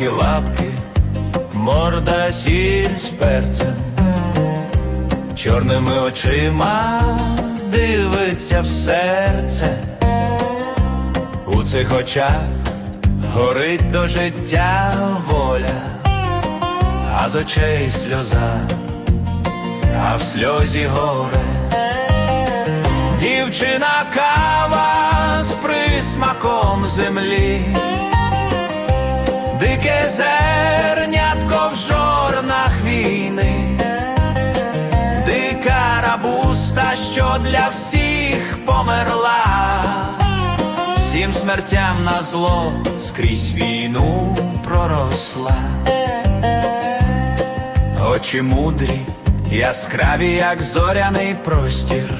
короткі лапки, морда сіль з перцем, чорними очима дивиться в серце, у цих очах горить до життя воля, а з очей сльоза, а в сльозі горе. Дівчина кава з присмаком землі, дике зернятко в жорнах війни, дика рабуста, що для всіх померла, всім смертям на зло скрізь війну проросла. Очі мудрі, яскраві, як зоряний простір.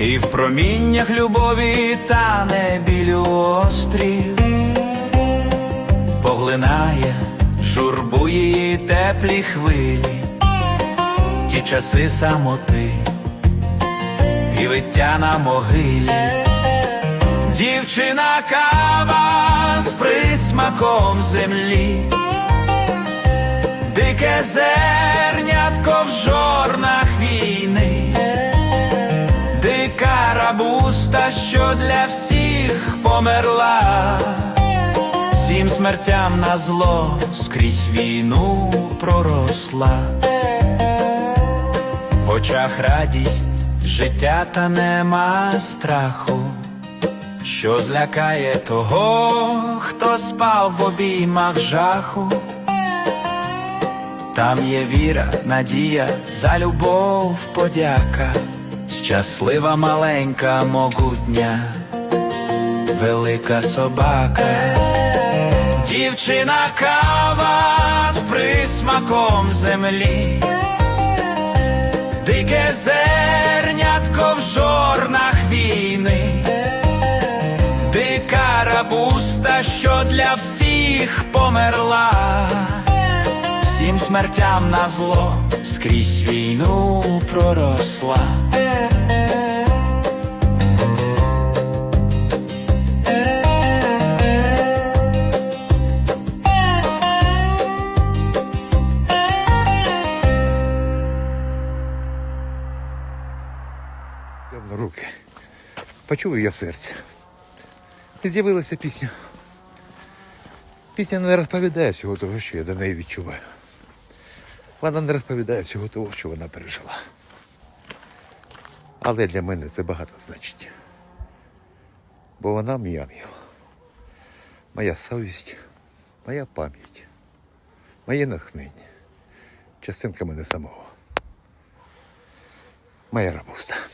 І в проміннях любові тане білю острів, поглинає журбу її теплі хвилі, ті часи самоти і виття на могилі, дівчина кава з присмаком землі, дике зернятко в жорнах війни дика рабуста, що для всіх померла, всім смертям на зло скрізь війну проросла, в очах радість життя та нема страху, що злякає того, хто спав в обіймах жаху. Там є віра, надія, за любов подяка, щаслива маленька, могутня, велика собака, дівчина кава з присмаком землі, дике зернятко в жорнах війни, дика рабуста, що для всіх померла. Всім смертям на зло скрізь війну проросла. На руки. Почув я серце. І з'явилася пісня. Пісня не розповідає всього того, що я до неї відчуваю. Вона не розповідає всього того, що вона пережила. Але для мене це багато значить. Бо вона мій ангел. Моя совість, моя пам'ять, моє натхнення, частинка мене самого. Моя рабуста.